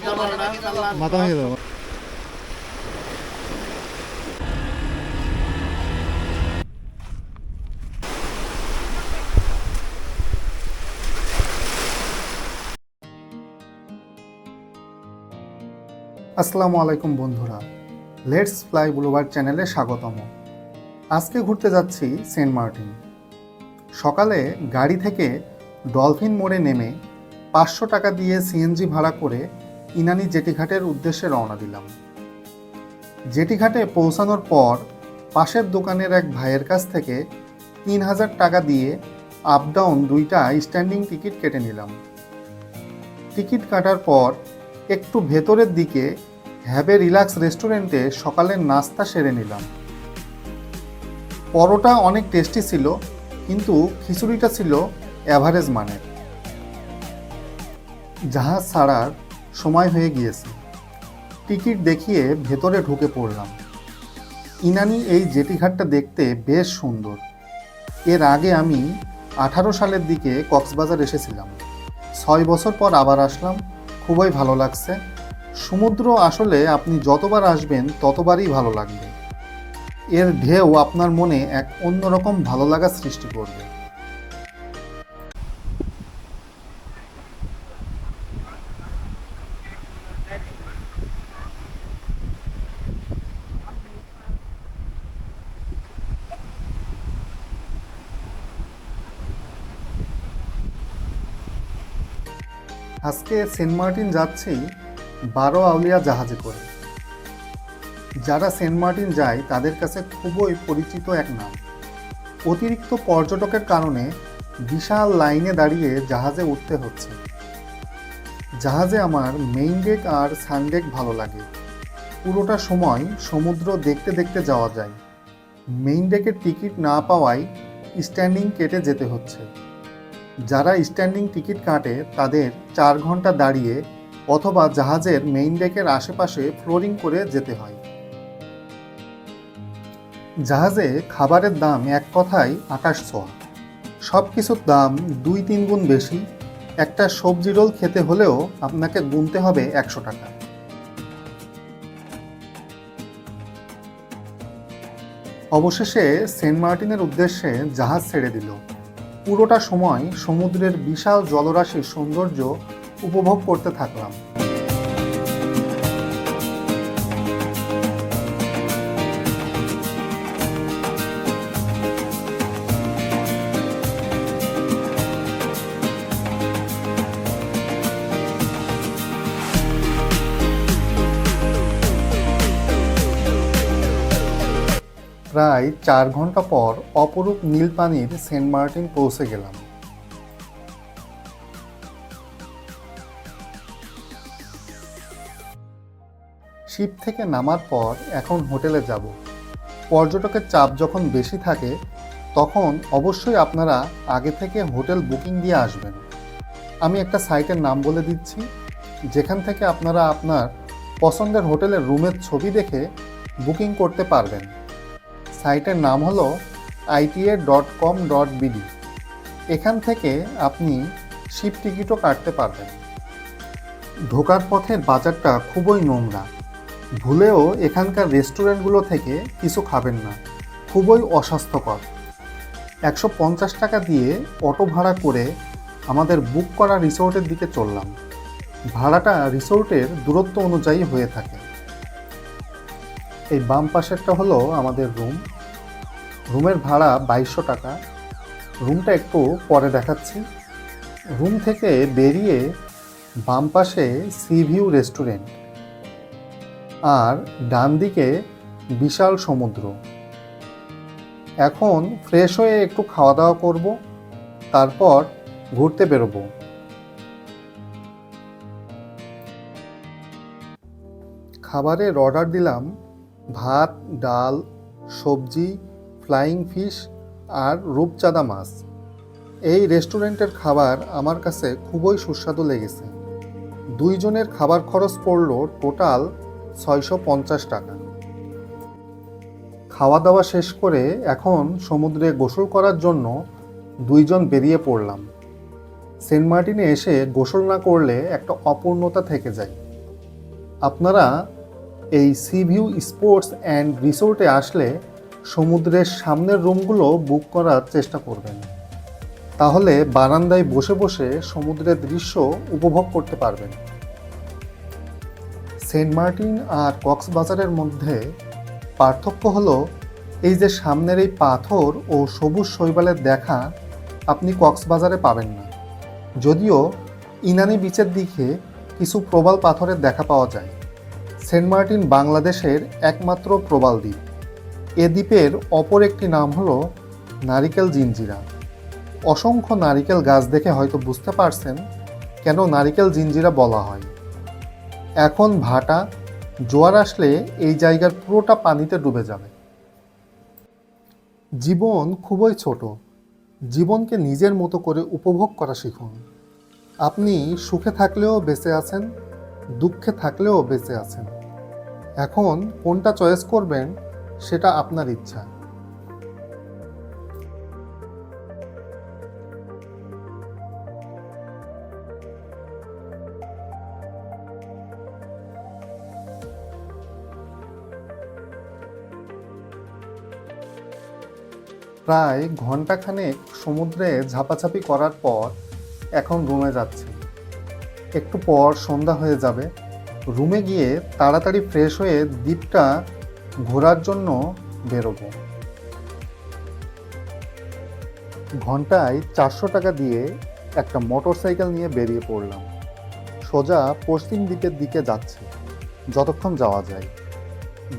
মাথা আসসালামু আলাইকুম বন্ধুরা। লেটস ফ্লাই ব্লুবার চ্যানেলে স্বাগতম। আজকে ঘুরতে যাচ্ছি সেন্ট মার্টিন। সকালে গাড়ি থেকে ডলফিন মোড়ে নেমে পাঁচশো টাকা দিয়ে সিএনজি ভাড়া করে ইনানি জেটিঘাটের উদ্দেশ্যে রওনা দিলাম। জেটিঘাটে পৌঁছানোর পর পাশের দোকানের এক ভাইয়ের কাছ থেকে তিন হাজার টাকা দিয়ে আপ ডাউন দুইটা স্ট্যান্ডিং টিকিট কেটে নিলাম। টিকিট কাটার পর একটু ভেতরের দিকে হ্যাবে রিল্যাক্স রেস্টুরেন্টে সকালের নাস্তা সেরে নিলাম। পরোটা অনেক টেস্টি ছিল, কিন্তু খিচুড়িটা ছিল অ্যাভারেজ মানের। জাহাজ ছাড়ার সময় হয়ে গিয়েছে। টিকিট দেখিয়ে ভেতরে ঢুকে পড়লাম। ইনানি এই জেটিঘাটটা দেখতে বেশ সুন্দর। এর আগে আমি আঠারো সালের দিকে কক্সবাজার এসেছিলাম। ছয় বছর পর আবার আসলাম। খুবই ভালো লাগছে। সমুদ্র আসলে আপনি যতবার আসবেন, ততবারই ভালো লাগবে। এর ঢেউ আপনার মনে এক অন্যরকম ভালো লাগা সৃষ্টি করবে। আজকে সেন্ট মার্টিন যাচ্ছি বারো আউলিয়া জাহাজে করে। যারা সেন্ট মার্টিন যায়, তাদের কাছে খুবই পরিচিত এক নাম। অতিরিক্ত পর্যটকের কারণে বিশাল লাইনে দাঁড়িয়ে জাহাজে উঠতে হচ্ছে। জাহাজে আমার মেইন ডেক আর সানডেক ভালো লাগে। পুরোটা সময় সমুদ্র দেখতে দেখতে যাওয়া যায়। মেইন ডেকের টিকিট না পাওয়ায় স্ট্যান্ডিং কেটে যেতে হচ্ছে। যারা স্ট্যান্ডিং টিকিট কাটে, তাদের চার ঘণ্টা দাঁড়িয়ে অথবা জাহাজের মেইন ডেকের আশেপাশে ফ্লোরিং করে যেতে হয়। জাহাজে খাবারের দাম এক কথায় আকাশ ছোঁয়া। সব কিছুর দাম দুই তিন গুণ বেশি। একটা সবজি রোল খেতে হলেও আপনাকে গুনতে হবে একশো টাকা। অবশেষে সেন্ট মার্টিনের উদ্দেশ্যে জাহাজ ছেড়ে দিল। পুরোটা সময় সমুদ্রের বিশাল জলরাশির সৌন্দর্য উপভোগ করতে থাকলাম। প্রায় চার ঘণ্টা পর অপরূপ নীল পানির সেন্ট মার্টিন পৌঁছে গেলাম। শিপ থেকে নামার পর এখন হোটেলে যাব। পর্যটকের চাপ যখন বেশি থাকে, তখন অবশ্যই আপনারা আগে থেকে হোটেল বুকিং দিয়ে আসবেন। আমি একটা সাইটের নাম বলে দিচ্ছি। যেখান থেকে আপনারা আপনার পছন্দের হোটেলের রুমের ছবি দেখে বুকিং করতে পারবেন। সাইটের নাম হলো ITA dot com dot BD এখান থেকে আপনি শিপ টিকিটও কাটতে পারবেন। ঢোকার পথের বাজারটা খুবই নোংরা। ভুলেও এখানকার রেস্টুরেন্টগুলো থেকে কিছু খাবেন না। খুবই অস্বাস্থ্যকর। একশো পঞ্চাশ টাকা দিয়ে অটো ভাড়া করে আমাদের বুক করা রিসোর্টের দিকে চললাম। ভাড়াটা রিসোর্টের দূরত্ব অনুযায়ী হয়ে থাকে। এই বাম পাশেরটা হলো আমাদের রুম রুমের ভাড়া বাইশশো টাকা। রুমটা একটু পরে দেখাচ্ছি। রুম থেকে বেরিয়ে বাম পাশে সি ভিউ রেস্টুরেন্ট আর ডান দিকে বিশাল সমুদ্র। এখন ফ্রেশ হয়ে একটু খাওয়া দাওয়া করব, তারপর ঘুরতে বেরোবো। খাবারের অর্ডার দিলাম ভাত, ডাল, সবজি, ফ্লাইং ফিশ আর রূপচাঁদা মাছ। এই রেস্টুরেন্টের খাবার আমার কাছে খুবই সুস্বাদু লেগেছে। দুইজনের খাবার খরচ পড়ল টোটাল ছয়শো পঞ্চাশ টাকা। খাওয়া দাওয়া শেষ করে এখন সমুদ্রে গোসল করার জন্য দুইজন বেরিয়ে পড়লাম। সেন্ট মার্টিনে এসে গোসল না করলে একটা অপূর্ণতা থেকে যায়। আপনারা এই সি ভিউ স্পোর্টস অ্যান্ড রিসোর্টে আসলে সমুদ্রের সামনের রুমগুলো বুক করার চেষ্টা করবেন। তাহলে বারান্দায় বসে বসে সমুদ্রের দৃশ্য উপভোগ করতে পারবেন। সেন্ট মার্টিন আর কক্সবাজারের মধ্যে পার্থক্য হলো, এই যে সামনের এই পাথর ও সবুজ শৈবালের দেখা আপনি কক্সবাজারে পাবেন না। যদিও ইনানি বিচের দিকে কিছু প্রবাল পাথরের দেখা পাওয়া যায়। সেন্ট মার্টিন বাংলাদেশের একমাত্র প্রবাল দ্বীপ। এ দ্বীপের অপর একটি নাম হলো নারিকেল জিঞ্জিরা অসংখ্য নারিকেল গাছ দেখে হয়তো বুঝতে পারছেন কেন নারিকেল জিঞ্জিরা বলা হয়। এখন ভাটা, জোয়ার আসলে এই জায়গার পুরোটা পানিতে ডুবে যাবে। জীবন খুবই ছোট। জীবনকে নিজের মতো করে উপভোগ করা শিখুন। আপনি সুখে থাকলেও বেঁচে আছেন, দুঃখে থাকলেও বেঁচে আছেন। এখন কোনটা চয়েস করবেন সেটা আপনার ইচ্ছা। প্রায় ঘন্টাখানেক সমুদ্রে ঝাপাঝাপি করার পর এখন রুমে যাচ্ছি। একটু পর সন্ধ্যা হয়ে যাবে। রুমে গিয়ে তাড়াতাড়ি ফ্রেশ হয়ে দ্বীপটা ঘোরার জন্য বেরোবো। ঘন্টায় চারশো টাকা দিয়ে একটা মোটর সাইকেল নিয়ে বেরিয়ে পড়লাম। সোজা পশ্চিম দিকের দিকে যাচ্ছে, যতক্ষণ যাওয়া যায়।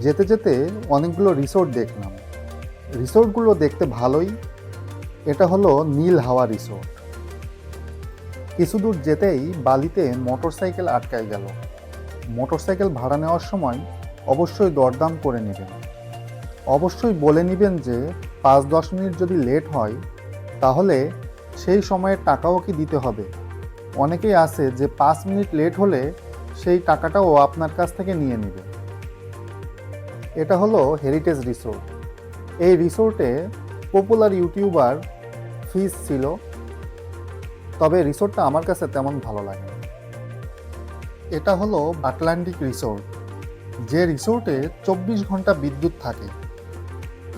যেতে যেতে অনেকগুলো রিসোর্ট দেখলাম। রিসোর্টগুলো দেখতে ভালোই। এটা হলো নীল হাওয়া রিসোর্ট। কিছু দূর যেতেই বালিতে মোটর সাইকেল আটকায় গেল। মোটরসাইকেল ভাড়া নেওয়ার সময় অবশ্যই দরদাম করে নেবেন। অবশ্যই বলে নেবেন যে পাঁচ দশ মিনিট যদি লেট হয়, তাহলে সেই সময়ের টাকাও কি দিতে হবে? অনেকেই আছে যে পাঁচ মিনিট লেট হলে সেই টাকাটাও আপনার কাছ থেকে নিয়ে নেবে। এটা হলো হেরিটেজ রিসোর্ট এই রিসোর্টে পপুলার ইউটিউবার ফিস ছিল, তবে রিসোর্টটা আমার কাছে তেমন ভালো লাগে। এটা হলো আটলান্টিক রিসোর্ট, যে রিসোর্টে চব্বিশ ঘণ্টা বিদ্যুৎ থাকে।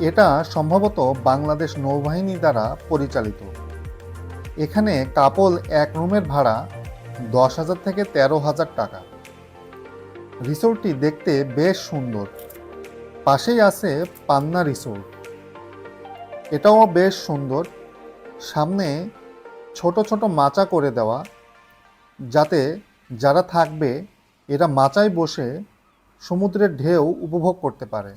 এটা সম্ভবত বাংলাদেশ নৌবাহিনী দ্বারা পরিচালিত। এখানে কাপল এক রুমের ভাড়া দশ হাজার থেকে তেরো হাজার টাকা। রিসোর্টটি দেখতে বেশ সুন্দর। পাশেই আছে পান্না রিসোর্ট। এটাও বেশ সুন্দর। সামনে ছোট ছোট মাচা করে দেওয়া, যাতে যারা থাকবে, এরা মাচায় বসে সমুদ্রের ঢেউ উপভোগ করতে পারে।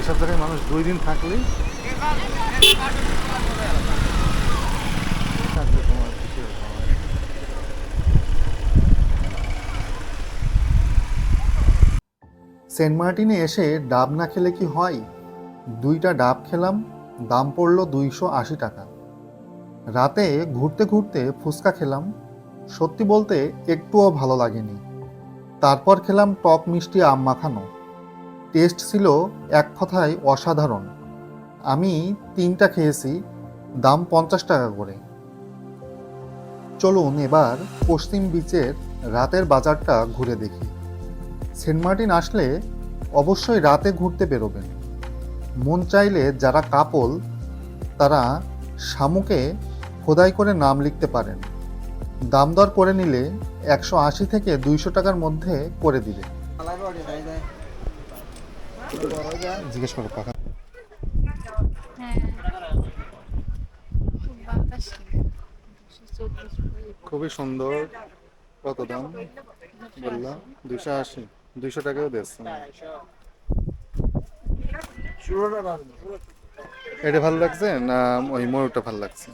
এসব জায়গায় মানুষ দুই দিন থাকলেই থাকবে তোমার কিছু সময়। সেন্ট মার্টিনে এসে ডাব না খেলে কি হয়? দুইটা ডাব খেলাম, দাম পড়ল দুইশো আশি টাকা। রাতে ঘুরতে ঘুরতে ফুচকা খেলাম, সত্যি বলতে একটুও ভালো লাগেনি। তারপর খেলাম টক মিষ্টি আম মাখানো। টেস্ট ছিল এক কথায় অসাধারণ। আমি তিনটা খেয়েছি, দাম পঞ্চাশ টাকা করে। চলুন এবার পশ্চিম বিচের রাতের বাজারটা ঘুরে দেখি। সেন্ট মার্টিন আসলে অবশ্যই রাতে ঘুরতে বেরোবেন। মন চাইলে যারা কাপল, তারা শামুকে খোদাই করে নাম লিখতে পারেন। দাম দর করে নিলে একশো আশি থেকে দুইশো টাকার মধ্যে করে দিবে। জিজ্ঞেস করো খুবই সুন্দর কত দাম বললাম? দুশো আশি। দুইশো টাকাও দিচ্ছে এটা ভালো লাগছে না ওই ময়ূরটা ভালো লাগছে?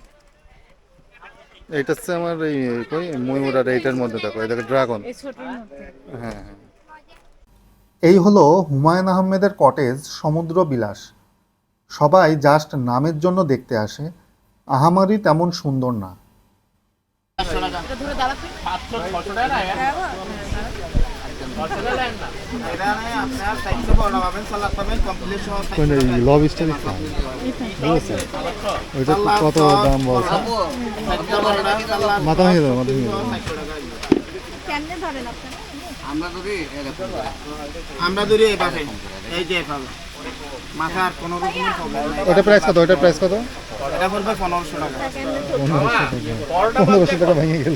এইটা হচ্ছে আমার এই কই ময়ূর আর এইটার মধ্যে দেখো এই দেখো ড্রাগন। হ্যাঁ হ্যাঁ। এই হলো হুমায়ুন আহমেদের কটেজ সমুদ্র বিলাস সবাই জাস্ট নামের জন্য দেখতে আসে আহামারি তেমন সুন্দর না। কোন কত? দাম বলছে মাথা মাথা আমরা ধরি এইভাবে এই যে এইভাবে মাথার প্রাইস কত কত টাকা টাকা ভেঙে গেল।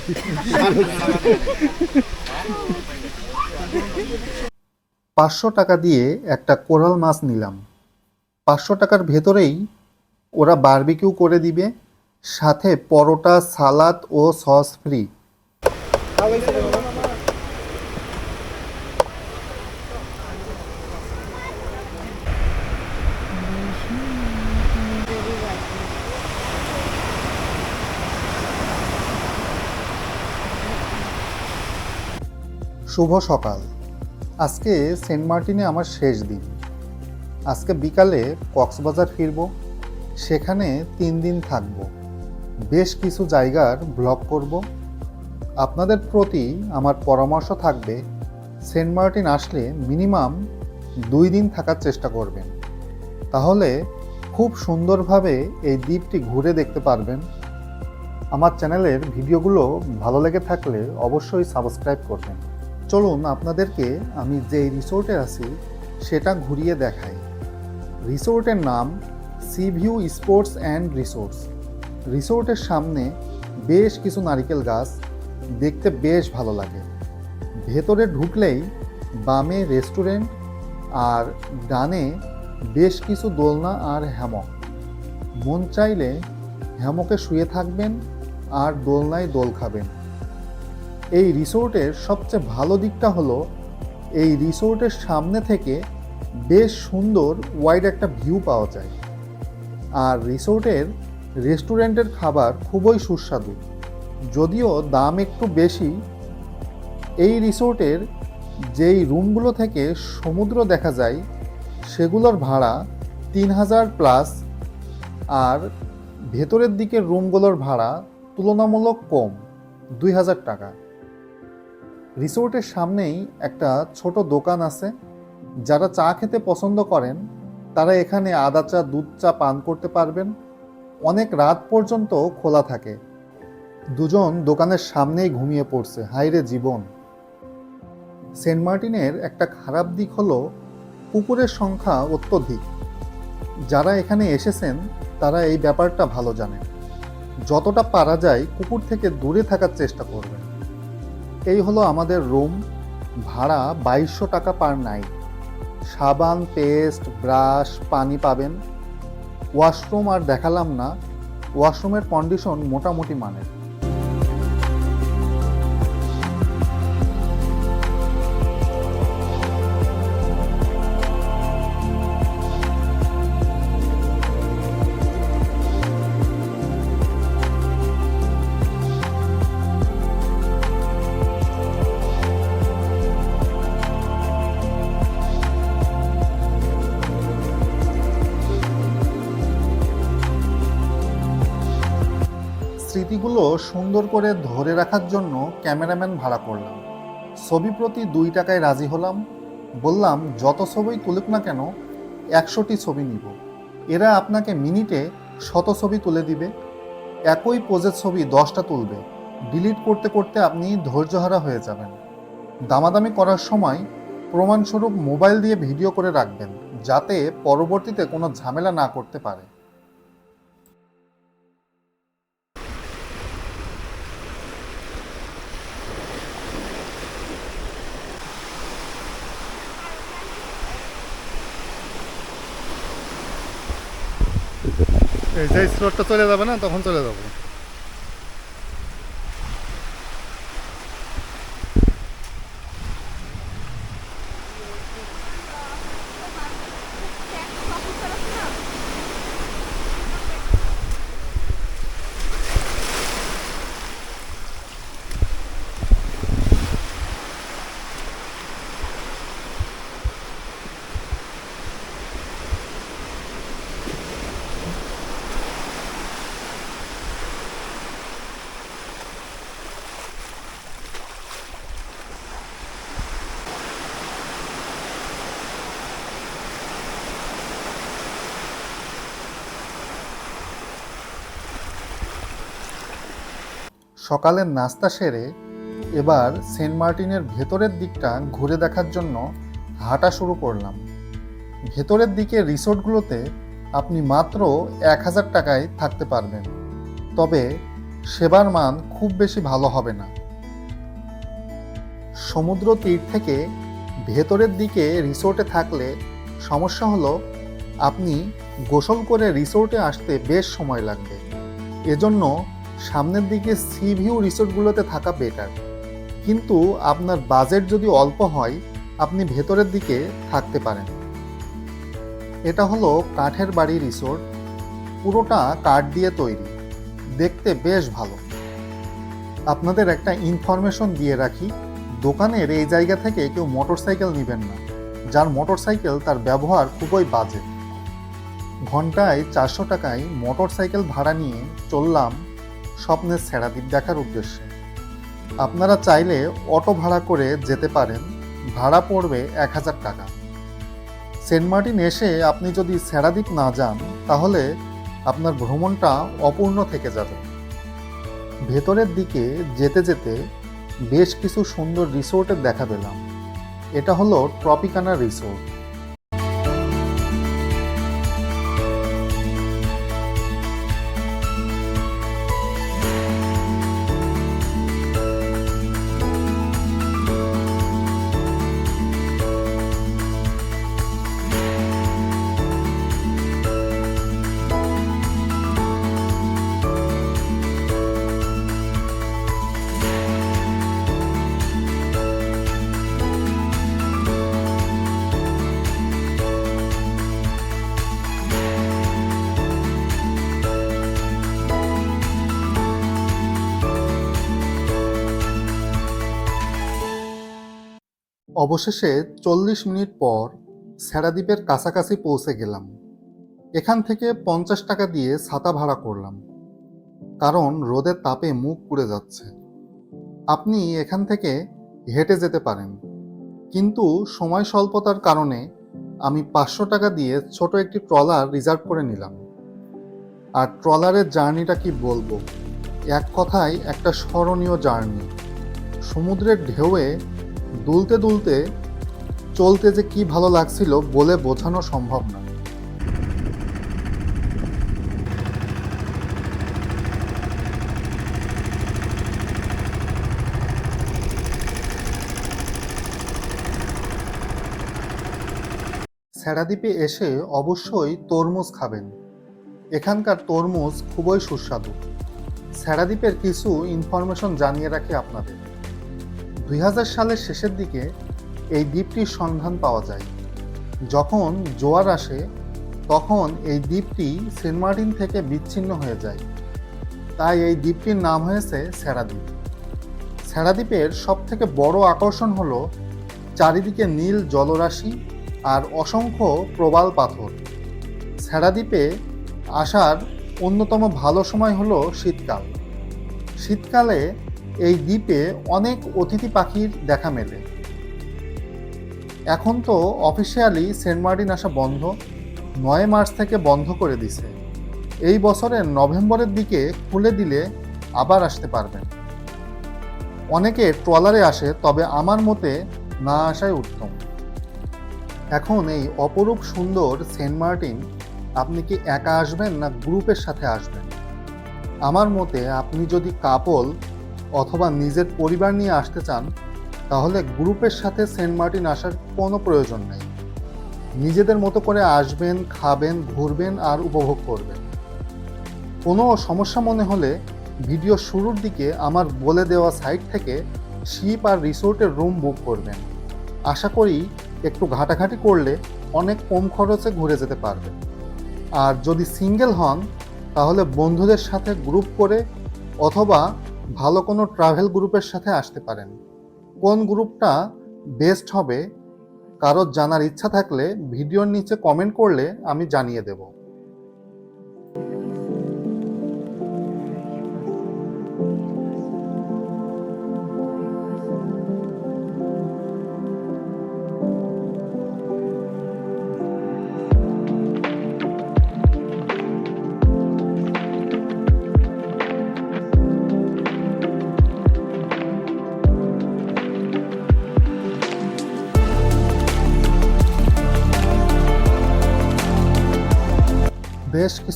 পাঁচশো টাকা দিয়ে একটা কোরাল মাছ নিলাম। পাঁচশো টাকার ভেতরেই ওরা বারবিকিউ করে দিবে, সাথে পরোটা, সালাদ ও সস ফ্রি। শুভ সকাল। আজকে সেন্ট মার্টিনে আমার শেষ দিন। আজকে বিকালে কক্সবাজার ফিরব, সেখানে তিন দিন থাকব। বেশ কিছু জায়গার ব্লগ করব। আপনাদের প্রতি আমার পরামর্শ থাকবে, সেন্ট মার্টিন আসলে মিনিমাম দুই দিন থাকার চেষ্টা করবেন। তাহলে খুব সুন্দরভাবে এই দ্বীপটি ঘুরে দেখতে পারবেন। আমার চ্যানেলের ভিডিওগুলো ভালো লেগে থাকলে অবশ্যই সাবস্ক্রাইব করবেন। চলুন আপনাদেরকে আমি যেই রিসোর্টে আছি, সেটা ঘুরিয়ে দেখাই। রিসোর্টের নাম sea view sports and resorts রিসোর্টের সামনে বেশ কিছু নারিকেল গাছ, দেখতে বেশ ভালো লাগে। ভেতরে ঢুকলেই বামে রেস্টুরেন্ট আর ডানে বেশ কিছু দোলনা আর হ্যামক। মন চাইলে হ্যামকে শুয়ে থাকবেন আর দোলনায় দোল খাবেন। এই রিসোর্টের সবচেয়ে ভালো দিকটা হলো, এই রিসোর্টের সামনে থেকে বেশ সুন্দর ওয়াইড একটা ভিউ পাওয়া যায়। আর রিসোর্টের রেস্টুরেন্টের খাবার খুবই সুস্বাদু। যদিও দাম একটু বেশি, এই রিসোর্টের যেই রুমগুলো থেকে সমুদ্র দেখা যায়, সেগুলোর ভাড়া তিন হাজার প্লাস আর ভেতরের দিকের রুমগুলোর ভাড়া তুলনামূলক কম, দুই হাজার টাকা। রিসোর্টের সামনেই একটা ছোট দোকান আছে। যারা চা খেতে পছন্দ করেন, তারা এখানে আদা চা, দুধ চা পান করতে পারবেন। অনেক রাত পর্যন্ত খোলা থাকে। দুজন দোকানের সামনেই ঘুমিয়ে পড়ছে। হাইরে জীবন! সেন্ট মার্টিনের একটা খারাপ দিক হলো, কুকুরের সংখ্যা অত্যধিক। যারা এখানে এসেছেন, তারা এই ব্যাপারটা ভালো জানেন। যতটা পারা যায়, কুকুর থেকে দূরে থাকার চেষ্টা করবেন। এই হলো আমাদের রুম ভাড়া বাইশশো টাকা পার নাইট সাবান পেস্ট ব্রাশ পানি পাবেন। ওয়াশরুম আর দেখালাম না ওয়াশরুমের কন্ডিশন মোটামুটি মানের। স্মৃতিগুলো সুন্দর করে ধরে রাখার জন্য ক্যামেরাম্যান ভাড়া করলাম। ছবি প্রতি দুই টাকায় রাজি হলাম। বললাম, যত ছবি তুলুক না কেন, একশোটি ছবি নিব। এরা আপনাকে মিনিটে শত ছবি তুলে দিবে। একই পোজের ছবি দশটা তুলবে। ডিলিট করতে করতে আপনি ধৈর্যহারা হয়ে যাবেন। দামাদামি করার সময় প্রমাণস্বরূপ মোবাইল দিয়ে ভিডিও করে রাখবেন, যাতে পরবর্তীতে কোনো ঝামেলা না করতে পারে। যে স্রোতটা চলে যাবে না তখন চলে যাব। সকালের নাস্তা সেরে এবার সেন্ট মার্টিনের ভেতরের দিকটা ঘুরে দেখার জন্য হাঁটা শুরু করলাম। ভেতরের দিকে রিসোর্টগুলোতে আপনি মাত্র এক হাজার টাকায় থাকতে পারবেন। তবে সেবার মান খুব বেশি ভালো হবে না। সমুদ্র তীর থেকে ভেতরের দিকে রিসোর্টে থাকলে সমস্যা হলো আপনি গোসল করে রিসোর্টে আসতে বেশ সময় লাগবে। এজন্য সামনের দিকে সি ভিউ রিসোর্টগুলোতে থাকা বেটার কিন্তু আপনার বাজেট যদি অল্প হয়, আপনি ভেতরের দিকে থাকতে পারেন। এটা হলো কাঠের বাড়ি রিসোর্ট পুরোটা কাঠ দিয়ে তৈরি। দেখতে বেশ ভালো। আপনাদের একটা ইনফরমেশন দিয়ে রাখি, দোকানের এই জায়গা থেকে কেউ মোটরসাইকেল নেবেন না, যার মোটরসাইকেল তার ব্যবহার খুবই বাজে। ঘন্টায় চারশো টাকায় মোটরসাইকেল ভাড়া নিয়ে চললাম স্বপ্নের সেরাদ্বীপ দেখার উদ্দেশ্যে। আপনারা চাইলে অটো ভাড়া করে যেতে পারেন। ভাড়া পড়বে এক হাজার টাকা। সেন্ট মার্টিন এসে আপনি যদি সেরাদ্বীপ না যান, তাহলে আপনার ভ্রমণটা অপূর্ণ থেকে যাবে। ভেতরের দিকে যেতে যেতে বেশ কিছু সুন্দর রিসোর্টের দেখা পেলাম এটা হলো ট্রপিকানা রিসোর্ট। অবশেষে চল্লিশ মিনিট পর স্যারাদ্বীপের কাছাকাছি পৌঁছে গেলাম। এখান থেকে পঞ্চাশ টাকা দিয়ে ছাতা ভাড়া করলাম। কারণ রোদের তাপে মুখ পুড়ে যাচ্ছে। আপনি এখান থেকে হেঁটে যেতে পারেন। কিন্তু সময় স্বল্পতার কারণে আমি পাঁচশো টাকা দিয়ে ছোট একটি ট্রলার রিজার্ভ করে নিলাম। আর ট্রলারের জার্নিটা কি বলব? এক কথায় একটা স্মরণীয় জার্নি। সমুদ্রের ঢেউয়ে দুলতে দুলতে চলতে যে কি ভালো লাগছিল বলে বোঝানো সম্ভব না। স্যারাদ্বীপে এসে অবশ্যই তরমুজ খাবেন। এখানকার তরমুজ খুবই সুস্বাদু। স্যারাদ্বীপের কিছু ইনফরমেশন জানিয়ে রাখি আপনাদের। দুই হাজার সালের শেষের দিকে এই দ্বীপটির সন্ধান পাওয়া যায়। যখন জোয়ার আসে, তখন এই দ্বীপটি সেন্ট মার্টিন থেকে বিচ্ছিন্ন হয়ে যায়। তাই এই দ্বীপটির নাম হয়েছে স্যারাদ্বীপ। স্যারাদ্বীপের সব থেকে বড় আকর্ষণ হলো চারিদিকে নীল জলরাশি আর অসংখ্য প্রবাল পাথর। স্যারাদ্বীপে আসার অন্যতম ভালো সময় হলো শীতকাল। শীতকালে এই দ্বীপে অনেক অতিথি পাখির দেখা মেলে। এখন তো অফিসিয়ালি সেন্ট মার্টিন আসা বন্ধ, নয় মার্চ থেকে বন্ধ করে দিছে। এই বছরের নভেম্বরের দিকে খুলে দিলে আবার আসতে পারবেন। অনেকে ট্রলারে আসে, তবে আমার মতে না আসাই উত্তম। এখন এই অপরূপ সুন্দর সেন্ট মার্টিন, আপনি কি একা আসবেন না গ্রুপের সাথে আসবেন? আমার মতে আপনি যদি কাপল অথবা নিজের পরিবার নিয়ে আসতে চান, তাহলে গ্রুপের সাথে সেন্ট মার্টিন আসার কোনো প্রয়োজন নেই। নিজেদের মতো করে আসবেন, খাবেন, ঘুরবেন আর উপভোগ করবেন। কোনো সমস্যা মনে হলে ভিডিও শুরুর দিকে আমার বলে দেওয়া সাইট থেকে শিপ আর রিসোর্টের রুম বুক করবেন। আশা করি একটু ঘাটাঘাটি করলে অনেক কম খরচে ঘুরে যেতে পারবেন। আর যদি সিঙ্গেল হন, তাহলে বন্ধুদের সাথে গ্রুপ করে অথবা ভালো কোনো ট্রাভেল গ্রুপের সাথে আসতে পারেন। কোন গ্রুপটা বেস্ট হবে কারোর জানার ইচ্ছা থাকলে, ভিডিওর নিচে কমেন্ট করলে আমি জানিয়ে দেবো।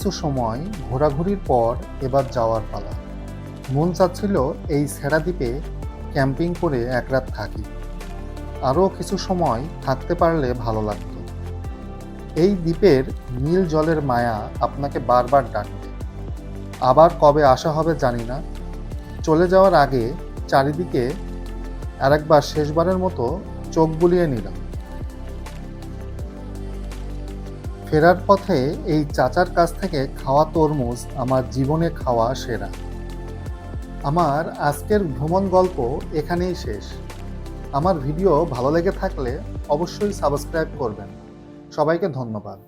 কিছু সময় ঘোরাঘুরির পর এবার যাওয়ার পালা। মন চাচ্ছিল এই সেরা দ্বীপে ক্যাম্পিং করে এক রাত থাকি। আরও কিছু সময় থাকতে পারলে ভালো লাগতো। এই দ্বীপের নীল জলের মায়া আপনাকে বারবার ডাকবে। আবার কবে আসা হবে জানি না। চলে যাওয়ার আগে চারিদিকে আরেকবার শেষবারের মতো চোখ বুলিয়ে নিলাম। ফেরার পথে এই চাচার কাছ থেকে খাওয়া তরমুজ আমার জীবনে খাওয়া সেরা। আমার আজকের ভ্রমণ গল্প এখানেই শেষ। আমার ভিডিও ভালো লেগে থাকলে অবশ্যই সাবস্ক্রাইব করবেন। সবাইকে ধন্যবাদ।